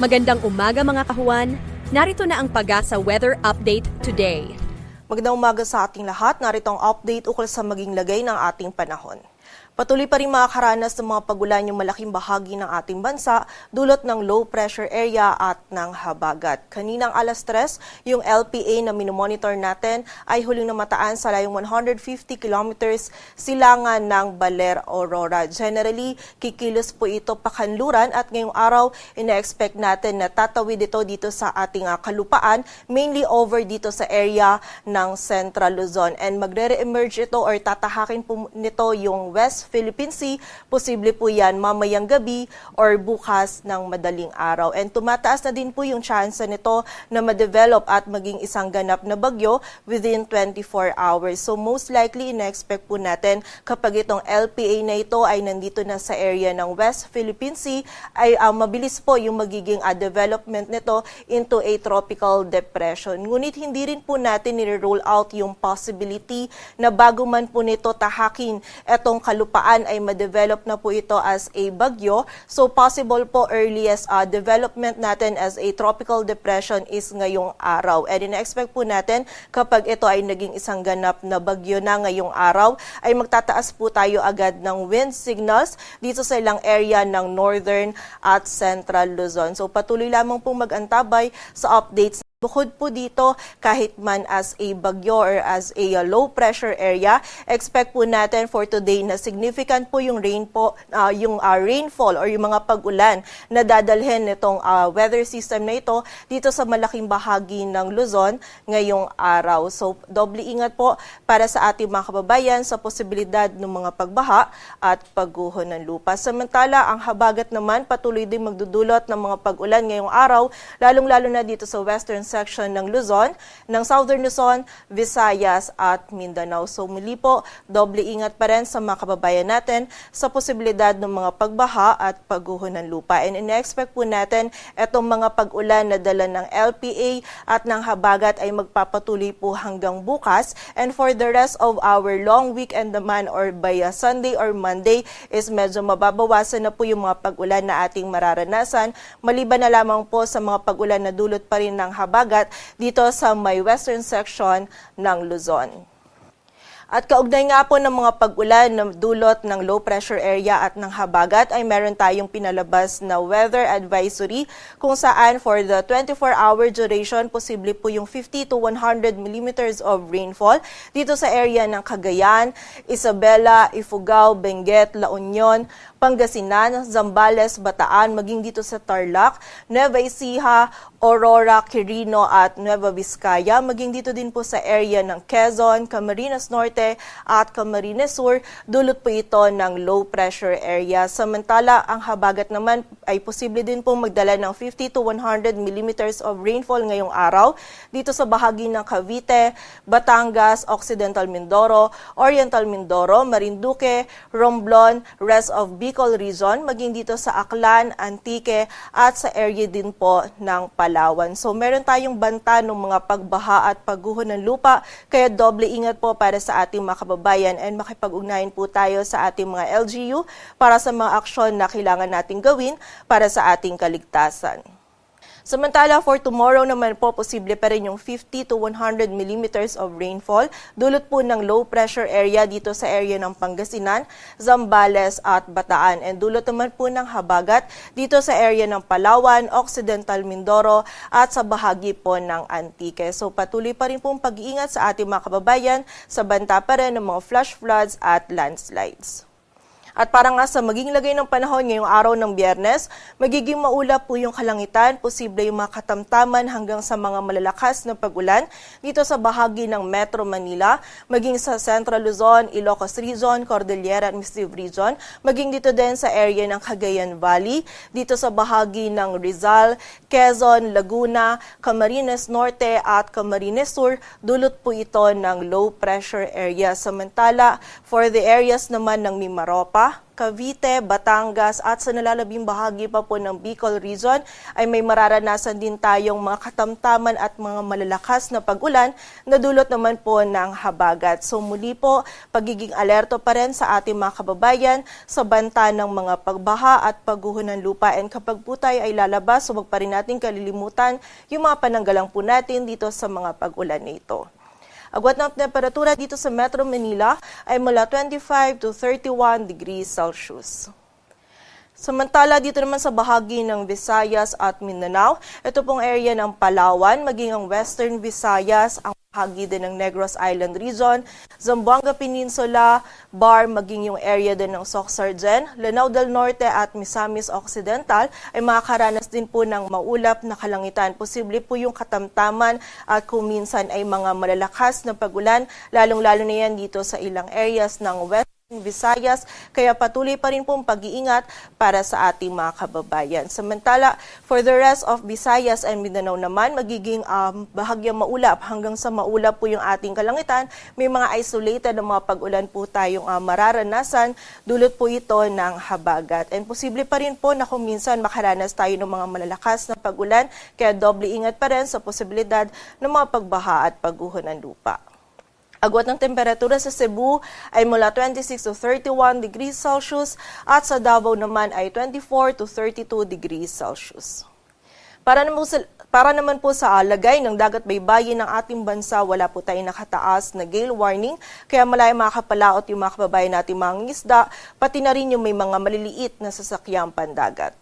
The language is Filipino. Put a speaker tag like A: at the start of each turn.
A: Magandang umaga mga kahuan. Narito na ang Pagasa Weather Update today.
B: Magandang umaga sa ating lahat. Narito ang update ukol sa maging lagay ng ating panahon. Patuloy pa rin makakaranas ng mga pagulan yung malaking bahagi ng ating bansa dulot ng low pressure area at ng habagat. Kaninang alas 3, yung LPA na minomonitor natin ay huling namataan sa layong 150 kilometers silangan ng Baler, Aurora. Generally, kikilos po ito pakanluran at ngayong araw, ina-expect natin na tatawid ito dito sa ating ah, kalupaan, mainly over dito sa area ng Central Luzon. And magre-emerge ito or tatahakin po nito yung West Philippine Sea. Posible po yan mamayang gabi or bukas ng madaling araw. And tumataas na din po yung chance nito na ma-develop at maging isang ganap na bagyo within 24 hours. So most likely, ina-expect po natin kapag itong LPA na ito ay nandito na sa area ng West Philippine Sea, ay ah, mabilis po yung magiging ah, development nito into a tropical depression. Ngunit hindi rin po natin nire-roll out yung possibility na bago man po nito tahakin etong kalupaan ay ma-develop na po ito as a bagyo. So possible po earliest ah, development natin as a tropical depression is ngayong araw. And ina-expect po natin kapag ito ay naging isang ganap na bagyo na ngayong araw, ay magtataas po tayo agad ng wind signals dito sa ilang area ng northern at central Luzon. So patuloy lamang pong mag-antabay sa updates Bukod po dito, kahit man as a bagyo or as a uh, low pressure area, expect po natin for today na significant po yung rain po, uh, yung uh, rainfall or yung mga pag-ulan na dadalhin nitong uh, weather system na ito dito sa malaking bahagi ng Luzon ngayong araw. So, doble ingat po para sa ating mga kababayan sa posibilidad ng mga pagbaha at pagguho ng lupa. Samantala, ang habagat naman patuloy din magdudulot ng mga pag-ulan ngayong araw, lalong-lalo na dito sa western section ng Luzon, ng Southern Luzon, Visayas at Mindanao. So muli po, doble ingat pa rin sa mga kababayan natin sa posibilidad ng mga pagbaha at pagguho ng lupa. And ina-expect po natin itong mga pag-ulan na dala ng LPA at ng habagat ay magpapatuloy po hanggang bukas. And for the rest of our long weekend naman or by uh, Sunday or Monday is medyo mababawasan na po yung mga pag-ulan na ating mararanasan. Maliban na lamang po sa mga pag-ulan na dulot pa rin ng habagat dito sa may western section ng Luzon. At kaugnay nga po ng mga pag-ulan na dulot ng low pressure area at ng habagat ay meron tayong pinalabas na weather advisory kung saan for the 24-hour duration posible po yung 50 to 100 millimeters of rainfall dito sa area ng Cagayan, Isabela, Ifugao, Benguet, La Union, Pangasinan, Zambales, Bataan, maging dito sa Tarlac, Nueva Ecija, Aurora, Quirino at Nueva Vizcaya, maging dito din po sa area ng Quezon, Camarines Norte at Camarines Sur, dulot po ito ng low pressure area. Samantala, ang habagat naman ay posible din po magdala ng 50 to 100 millimeters of rainfall ngayong araw dito sa bahagi ng Cavite, Batangas, Occidental Mindoro, Oriental Mindoro, Marinduque, Romblon, rest of Bicol Region, maging dito sa Aklan, Antique at sa area din po ng Palawan. So meron tayong banta ng mga pagbaha at pagguho ng lupa, kaya doble ingat po para sa ating mga kababayan and makipag-ugnayan po tayo sa ating mga LGU para sa mga aksyon na kailangan nating gawin para sa ating kaligtasan. Samantala, for tomorrow naman po, posible pa rin yung 50 to 100 millimeters of rainfall. Dulot po ng low pressure area dito sa area ng Pangasinan, Zambales at Bataan. And dulot naman po ng habagat dito sa area ng Palawan, Occidental Mindoro at sa bahagi po ng Antique. So patuloy pa rin pong pag-iingat sa ating mga kababayan sa banta pa rin ng mga flash floods at landslides. At para nga sa maging lagay ng panahon ngayong araw ng biyernes, magiging maulap po yung kalangitan, posible yung mga katamtaman hanggang sa mga malalakas na pagulan dito sa bahagi ng Metro Manila, maging sa Central Luzon, Ilocos Region, Cordillera Administrative Region, maging dito din sa area ng Cagayan Valley, dito sa bahagi ng Rizal, Quezon, Laguna, Camarines Norte at Camarines Sur, dulot po ito ng low pressure area. Samantala, for the areas naman ng Mimaropa, Manila, Cavite, Batangas at sa nalalabing bahagi pa po ng Bicol Region ay may mararanasan din tayong mga katamtaman at mga malalakas na pag-ulan na dulot naman po ng habagat. So muli po, pagiging alerto pa rin sa ating mga kababayan sa banta ng mga pagbaha at pagguho ng lupa. And kapag po tayo ay lalabas, huwag pa rin natin kalilimutan yung mga pananggalang po natin dito sa mga pag-ulan na. Agwat ng temperatura dito sa Metro Manila ay mula 25 to 31 degrees Celsius. Samantala, dito naman sa bahagi ng Visayas at Mindanao, ito pong area ng Palawan, maging ang Western Visayas, ang bahagi din ng Negros Island Region, Zamboanga Peninsula, Bar, maging yung area din ng Soxargen, Lanao del Norte at Misamis Occidental ay makakaranas din po ng maulap na kalangitan. Posible po yung katamtaman at kung minsan ay mga malalakas na pagulan, lalong-lalo na yan dito sa ilang areas ng West Visayas, kaya patuloy pa rin pong pag-iingat para sa ating mga kababayan. Samantala, for the rest of Visayas and Mindanao naman, magiging um, bahagyang maulap hanggang sa maulap po yung ating kalangitan. May mga isolated na mga pag-ulan po tayong uh, mararanasan, dulot po ito ng habagat. And posible pa rin po na kung minsan makaranas tayo ng mga malalakas na pag-ulan, kaya doble ingat pa rin sa posibilidad ng mga pagbaha at pagguho ng lupa. Agwat ng temperatura sa Cebu ay mula 26 to 31 degrees Celsius at sa Davao naman ay 24 to 32 degrees Celsius. Para naman sa, para naman po sa alagay ng dagat baybayin ng ating bansa, wala po tayong nakataas na gale warning, kaya malaya makakapalaot yung mga kababayan natin mga isda, pati na rin yung may mga maliliit na sasakyang pandagat.